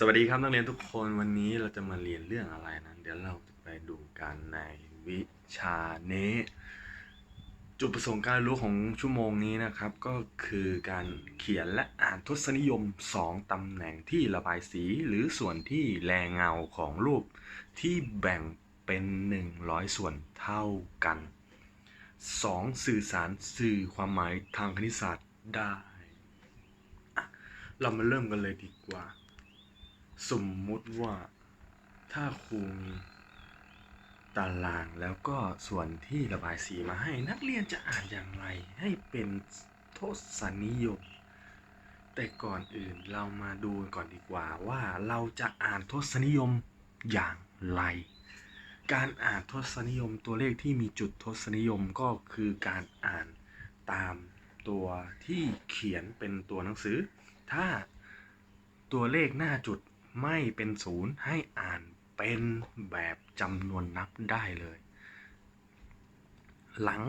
สวัสดีครับนักเรียนทุกคนวันนี้เราจะมาเรียนเรื่องอะไรนั้นเดี๋ยวเราจะไปดูกันในวิชานี้จุดประสงค์การรู้ของชั่วโมงนี้นะครับ ก็คือการเขียนและอ่านทศนิยม 2ตำแหน่งที่ระบายสีหรือส่วนที่แรงเงาของรูปที่แบ่งเป็น 100 ส่วนเท่ากัน 2. สื่อสารสื่อความหมายทางคณิตศาสตร์ได้ เรามาเริ่มกันเลยดีกว่า สมมุติว่าถ้าครูมีตารางแล้วก็ส่วนที่ระบายสีมาให้นักเรียนจะอ่านอย่างไรให้เป็นทศนิยม แต่ก่อนอื่นเรามาดูก่อนดีกว่าว่าเราจะอ่านทศนิยมอย่างไร การอ่านทศนิยมตัวเลขที่มีจุดทศนิยมก็คือการอ่านตามตัวที่เขียนเป็นตัวหนังสือ ถ้าตัวเลขหน้าจุด ไม่เป็นศูนย์ให้อ่านเป็นแบบจำนวนนับได้เลย หลัง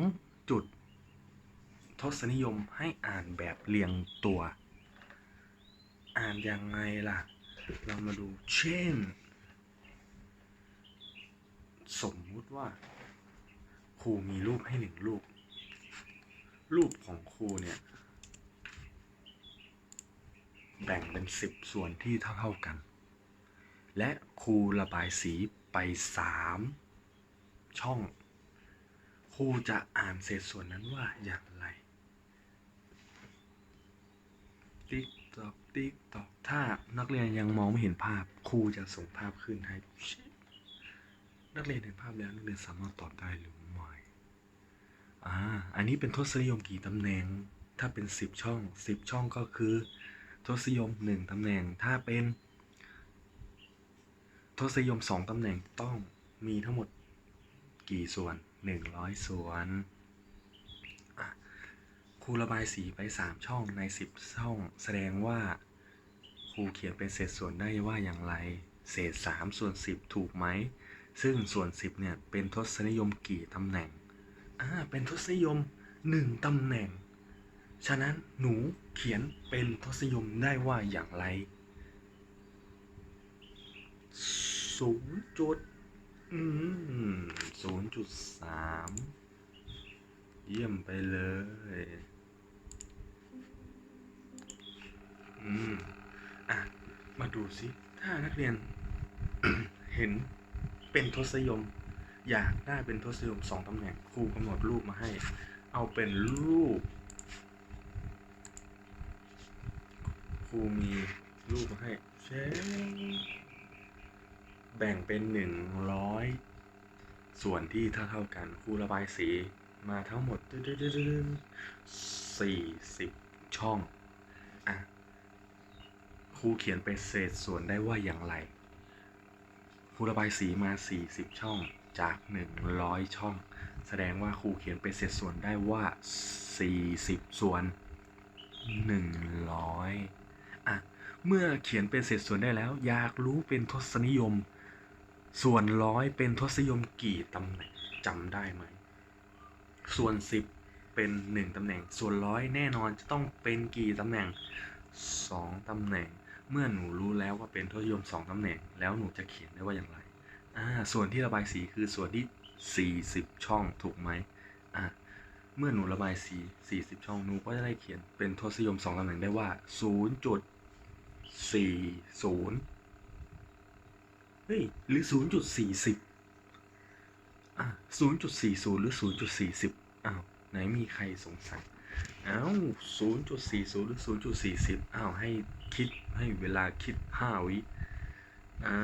จุดทศนิยมให้อ่านแบบเรียงตัว อ่านยังไงล่ะ เรามาดูเช่น สมมุติว่า ครูมีรูปให้หนึ่งรูป รูปของครูเนี่ย แบ่งเป็นสิบส่วนที่เท่า ๆกัน และครูระบายสีไปสามช่อง ครูจะอ่านเศษส่วนนั้นว่าอย่างไร ติ๊กตอกติ๊กตอกถ้านักเรียนยังมองไม่เห็นภาพ ครูจะส่งภาพขึ้นให้ นักเรียนเห็นภาพแล้วนักเรียนสามารถตอบได้หรือไม่อ่าอันนี้เป็นทศนิยมกี่ตำแหน่ง ถ้าเป็นสิบช่องสิบช่องก็คือ ทศนิยมหนึ่งตำแหน่งถ้าเป็น ทศนิยมสองตำแหน่งต้องมีทั้งหมดกี่ส่วนหนึ่งร้อยส่วนครูระบายสีไปสามช่องในสิบช่อง แสดงว่าครูเขียนเป็นเศษส่วนได้ว่าอย่างไร เศษสามส่วนสิบถูกไหม ซึ่งส่วนสิบเนี่ย เป็นทศนิยมกี่ตำแหน่งอ่าเป็นทศนิยมหนึ่งตำแหน่ง ฉะนั้นหนูเขียนเป็นทศนิยมได้ว่าอย่างไร ศูนย์จุดอืมศูนย์จุดสามเยี่ยมไปเลย อืม อะ มาดูสิ ถ้านักเรียน เห็นเป็นทศยม อยากได้เป็นทศยมสองตำแหน่ง ครูกำหนดรูปมาให้ เอาเป็นรูป ครูมีรูปมาให้เช่ แบ่งเป็นหนึ่งร้อยส่วนที่เท่าเท่ากันครูระบายสีมาทั้งหมดสี่สิบช่อง อะครูเขียนเป็นเศษส่วนได้ว่าอย่างไรครูระบายสีมา 40 ช่องจาก 100 ช่อง แสดงว่าครูเขียนเป็นเศษส่วนได้ว่า 40 ส่วน 100 อะ เมื่อเขียนเป็นเศษส่วนได้แล้ว อยากรู้เป็นทศนิยม ส่วนร้อยเป็นทศยมกี่ตำแหน่งจำได้ไหม ส่วน10เป็น1ตำแหน่ง ส่วนร้อยแน่นอนจะต้องเป็นกี่ตำแหน่ง2ตำแหน่ง เมื่อหนูรู้แล้วว่าเป็นทศนิยม2ตำแหน่ง แล้วหนูจะเขียนได้ว่าอย่างไรอ่าส่วนที่ระบายสีคือส่วนที่ 40 ช่องถูกไหมอ่าเมื่อหนูระบายสี40 ช่องหนูก็จะได้เขียนเป็นทศนิยม2ตำแหน่งได้ว่า 0.40 เฮ้ย หรือ 0.40อะ0.40 หรือ 0.40 อ้าว ไหนมีใครสงสัย อ้าว 0.40 หรือ 0.40 อ้าว ให้คิด ให้เวลาคิด 5 วิ อ่า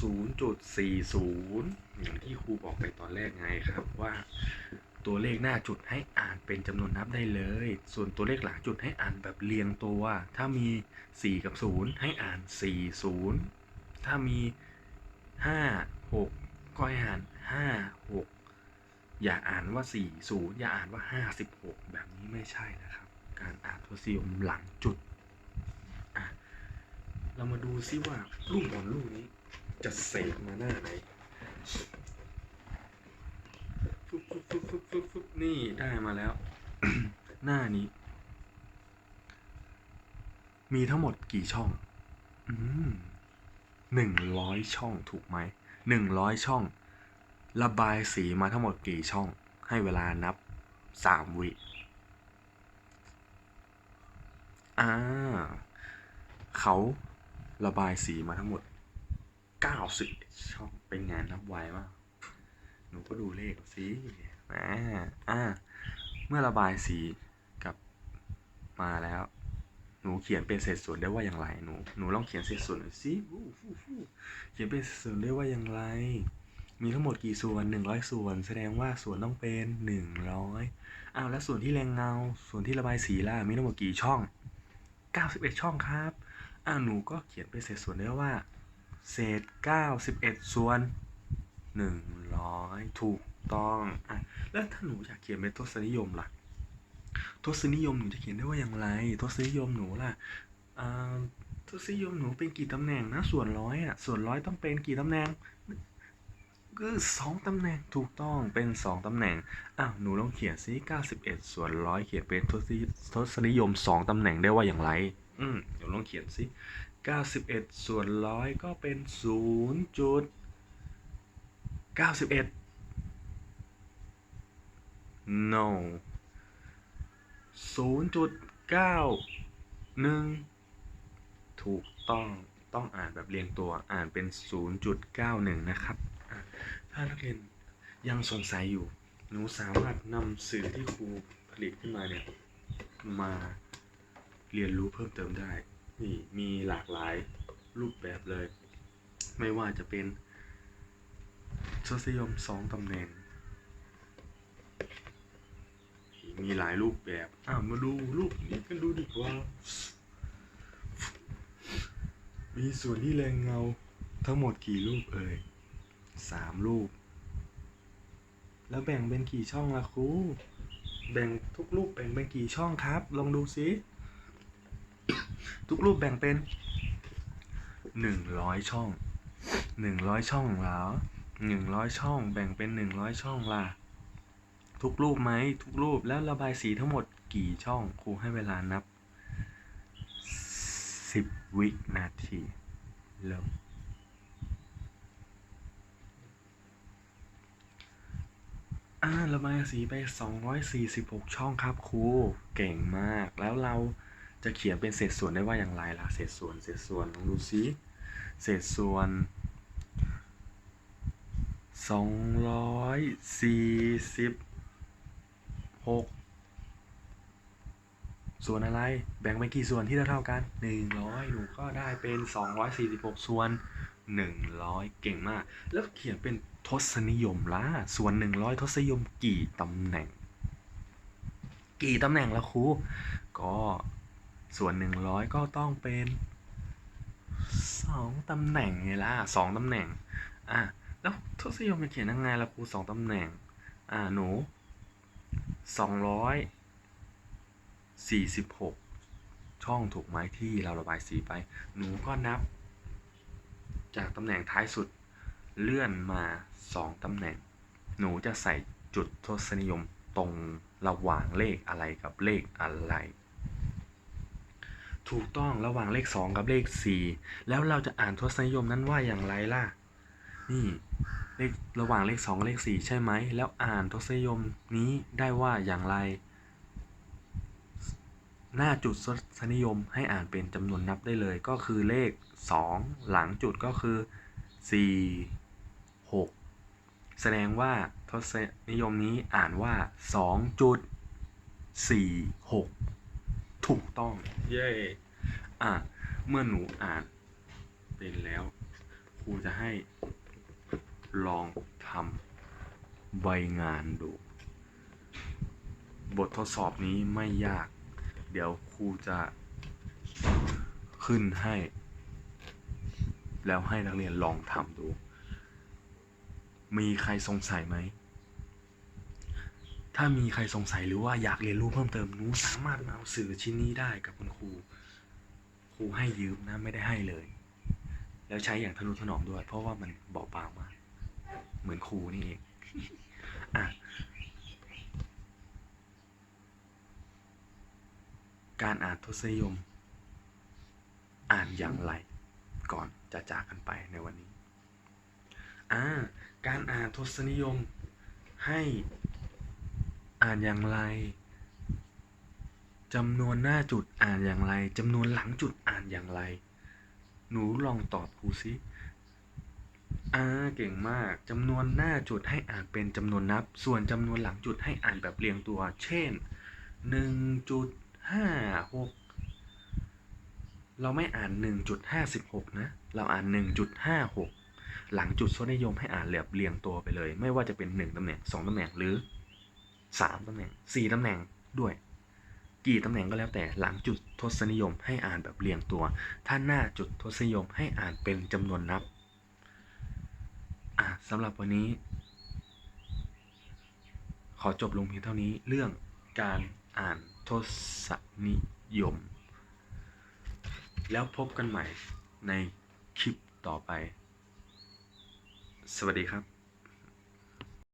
0.40 อย่างที่ครูบอกไปตอนแรกไงครับว่า ตัวเลขหน้าจุดให้อ่านเป็นจำนวนนับได้เลย ส่วนตัวเลขหลังจุดให้อ่านแบบเรียงตัว ถ้ามี 4 กับ 0 ให้อ่าน 40 ถ้ามี 5 6ก็ให้อ่าน5 6อย่าอ่านว่า40อย่าอ่านว่า56แบบนี้ไม่ใช่นะครับ การอ่านทศนิยมหลังจุดอะเรามาดูซิว่ารูปบอลลูกนี้จะเสกมาหน้าไหนฟึบฟึบฟึบฟึบฟึบฟึบนี่ได้มาแล้ว หน้านี้ มีทั้งหมดกี่ช่อง อืม หนึ่งร้อยช่องถูกไหมหนึ่งร้อยช่อง ระบายสีมาทั้งหมดกี่ช่อง ให้เวลานับสามวิ อ่า เขาระบายสีมาทั้งหมดเก้าสิบช่อง เป็นไงนับไวมาก หนูก็ดูเลขสิอ่าอ่า เมื่อระบายสีกลับมาแล้ว หนูเขียนเป็นเศษส่วนได้ว่าอย่างไร หนู หนูลองเขียนเศษส่วนหน่อยสิฟูฟูฟูเขียนเป็นเศษส่วนได้ว่าอย่างไร มีทั้งหมดกี่ส่วนหนึ่งร้อยส่วน แสดงว่าส่วนต้องเป็นหนึ่งร้อยอ้าวแล้วส่วนที่แรงเงา ส่วนที่ระบายสีล่ะ มีทั้งหมดกี่ช่องเก้าสิบเอ็ดช่องครับ อ้าวหนูก็เขียนเป็นเศษส่วนได้ว่า เศษเก้าสิบเอ็ดส่วนหนึ่งร้อยถูกต้อง อะ แล้วถ้าหนูอยากเขียนเป็นทศนิยมล่ะ ทศนิยมหนูจะเขียนได้ว่าอย่างไร ทศนิยมหนูล่ะทศนิยมหนูเป็นกี่ตำแหน่งนะส่วนร้อยอะส่วนร้อยต้องเป็นกี่ตำแหน่งก็สองตำแหน่งถูกต้องเป็นสองตำแหน่งอ้าวหนูลองเขียนซิ91 ส่วนร้อยเขียนเป็นทศนิทศนิยมสองตำแหน่งได้ว่าอย่างไร อืมเดี๋ยวลองเขียนซิ91 ส่วนร้อยก็เป็น0จุด91 no 0.91ถูกต้องต้องอ่านแบบเรียงตัวอ่านเป็น 0.91 นะครับ ถ้านักเรียนยังสงสัยอยู่ หนูสามารถนำสื่อที่ครูผลิตขึ้นมาเนี่ย มาเรียนรู้เพิ่มเติมได้ นี่มีหลากหลายรูปแบบเลย ไม่ว่าจะเป็นทศนิยมสองตำแหน่ง มีหลายรูปแบบอ่ามาดูรูปนี้กันดูดีกว่า มีส่วนที่แรงเงาทั้งหมดกี่รูปเอ่ยสามรูป แล้วแบ่งเป็นกี่ช่องล่ะครู แบ่งทุกรูปแบ่งเป็นกี่ช่องครับ ลองดูสิทุกรูปแบ่งเป็นหนึ่งร้อยช่องหนึ่งร้อยช่องเหรอหนึ่งร้อยช่อง แบ่งเป็นหนึ่งร้อยช่องล่ะ ทุกรูปไหมทุกรูปแล้วระบายสีทั้งหมดกี่ช่องครูให้เวลานับสิบวินาทีเริ่มอ่าระบายสีไป 246 ช่องครับครูเก่งมาก แล้วเราจะเขียนเป็นเศษส่วนได้ว่าอย่างไรล่ะเศษส่วนเศษส่วนลองดูซิเศษส่วน 246ส่วนอะไรแบ่งไปกี่ส่วนที่เท่ากัน100หนูก็ได้เป็น246ส่วน100เก่งมาก แล้วเขียนเป็นทศนิยมละส่วน100ทศนิยมกี่ตำแหน่ง กี่ตำแหน่งละครูก็ส่วน100ก็ต้องเป็น2ตำแหน่งไงล่ะ2ตำแหน่งอะแล้วทศนิยมจะเขียนยังไงล่ะครู2ตำแหน่งอ่าหนู 246 ช่องถูกไหมที่เราระบายสีไป หนูก็นับ จากตำแหน่งท้ายสุดเลื่อนมา 2ตำแหน่ง หนูจะใส่จุดทศนิยมตรงระหว่างเลขอะไรกับเลขอะไร ถูกต้องระหว่างเลข 2 กับเลข 4 แล้วเราจะอ่านทศนิยมนั้นว่าอย่างไรล่ะ นี่ เลขระหว่างเลข2กับเลข 4 ใช่ไหม แล้วอ่านทศนิยมนี้ได้ว่าอย่างไร หน้าจุดทศนิยมให้อ่านเป็นจำนวนนับได้เลย ก็คือเลข 2 หลังจุดก็คือ 4 6 แสดงว่าทศนิยมนี้อ่านว่า 2 จุด 4 6 ถูกต้อง เย้ อะ เมื่อหนูอ่านเป็นแล้วครูจะให้ ลองทำใบงานดู บททดสอบนี้ไม่ยาก เดี๋ยวครูจะขึ้นให้ แล้วให้นักเรียนลองทำดู มีใครสงสัยไหม ถ้ามีใครสงสัยหรือว่าอยากเรียนรู้เพิ่มเติมหนูสามารถมาเอาสื่อชิ้นนี้ได้กับคุณครู ครูให้ยืมนะไม่ได้ให้เลย แล้วใช้อย่างทะนุถนอมด้วย เพราะว่ามันเบาบางมาก เหมือนครูนี่เองอะการอ่านทศนิยม อ่านอย่างไร ก่อนจะจากกันไปในวันนี้อ่าการอ่านทศนิยม ให้อ่านอย่างไรจำนวนหน้าจุดอ่านอย่างไรจำนวนหลังจุดอ่านอย่างไร หนูลองตอบครูสิ อ่าเก่งมากจำนวนหน้าจุดให้อ่านเป็นจำนวนนับ ส่วนจำนวนหลังจุดให้อ่านแบบเรียงตัว เช่นหนึ่งจุดห้าหกเราไม่อ่านหนึ่งจุดห้าสิบหกนะ เราอ่านหนึ่งจุดห้าหกหลังจุดทศนิยมให้อ่านแบบเรียงตัวไปเลย ไม่ว่าจะเป็นหนึ่งตำแหน่งสองตำแหน่งหรือสามตำแหน่งสี่ตำแหน่งด้วย กี่ตำแหน่งก็แล้วแต่หลังจุดทศนิยมให้อ่านแบบเรียงตัว ถ้าหน้าจุดทศนิยมให้อ่านเป็นจำนวนนับ สำหรับวันนี้ ขอจบลงเพียงเท่านี้เรื่องการอ่านทศนิยม แล้วพบกันใหม่ในคลิปต่อไป สวัสดีครับ